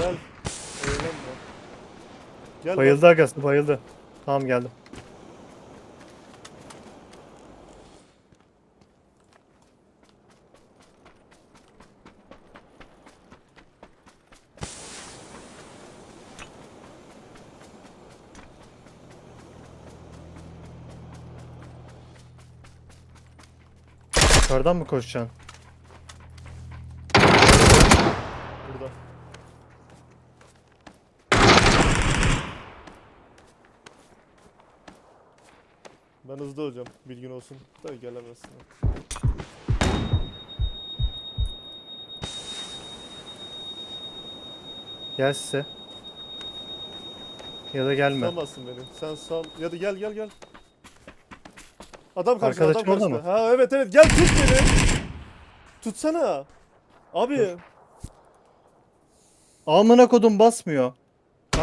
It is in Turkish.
Gel. Eğlenme. Gel Bayıldı agası bayıldı. Tamam geldim. Yukarıdan mı koşacaksın? Burada. Ben hızlı olacağım. Bilgin olsun. Da gelemezsin. Gel size. Ya da gelme. Tutamazsın beni. Sen sal. Ya da gel gel gel. Adam karşıda adam orada karşıda. Ha evet evet gel tut beni. Tutsana. Abi Amına kodum basmıyor.